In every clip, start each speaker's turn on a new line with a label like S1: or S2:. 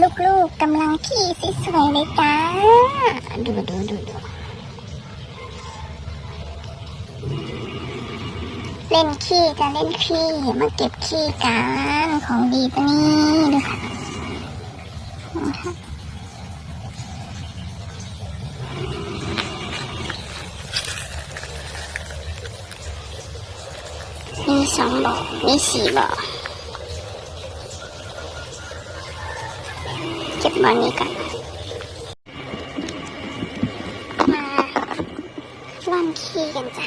S1: ลูกๆกำลังขี่สวยๆเลยจ้า ดูดูดูดูเล่นขี้จะเล่นขี้มาเก็บขี้กันของดีตัวนี้ดูค่ะนะคะมีสองบ่อมีสี่บ่อ ก็บบ่อนี้กันมาร่อนขี้กันจ้ะ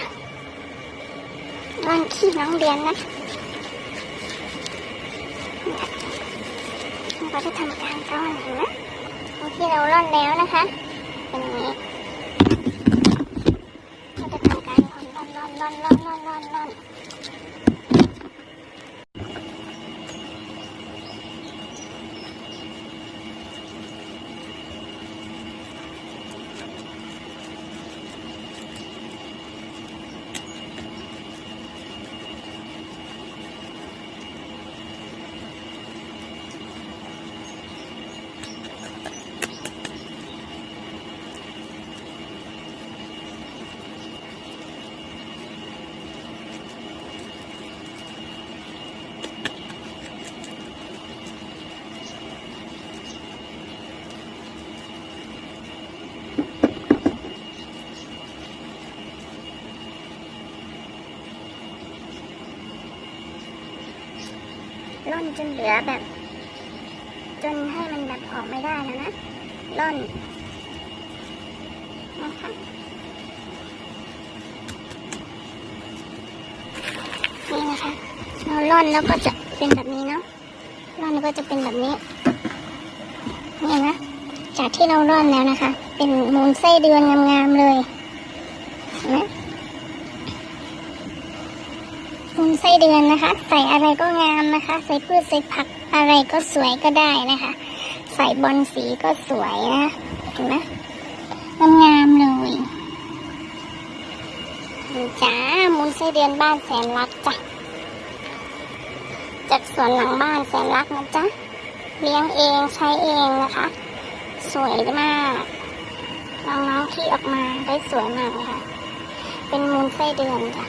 S1: ร่อนขี้น้องเรียนนะเราจะทำการร่อนเห็นไหมที่เราร่อนแล้วนะคะเป็นอย่างนี้เราจะทำการร่อนร่อนร่อนร่อนร่อนร่อนร่อน ร่อนจนเหลือแบบ จนให้มันแบบออกไม่ได้แล้วนะร่อนนะคะนี่นะคะเราร่อนแล้วก็จะเป็นแบบนี้เนาะร่อนแล้วก็จะเป็นแบบนี้นี่นะจากที่เราร่อนแล้วนะคะ เป็นมูลไส้เดือนงามๆเลยเห็นไหม มูลไส้เดือนนะคะ ใส่อะไรก็งามนะคะ ใส่พืชใส่ผักอะไรก็สวยก็ได้นะคะ ใส่บอลสีก็สวยนะเห็นไหมงามๆเลยจ้ามูลไส้เดือนบ้านแสนรักจ้ะจากสวนหลังบ้านแสนรักนะจ๊ะเลี้ยงเองใช้เองนะคะ สวยมากน้องๆที่ออกมาได้สวยมากเลยค่ะ เป็นมูลไส้เดือนจ้ะ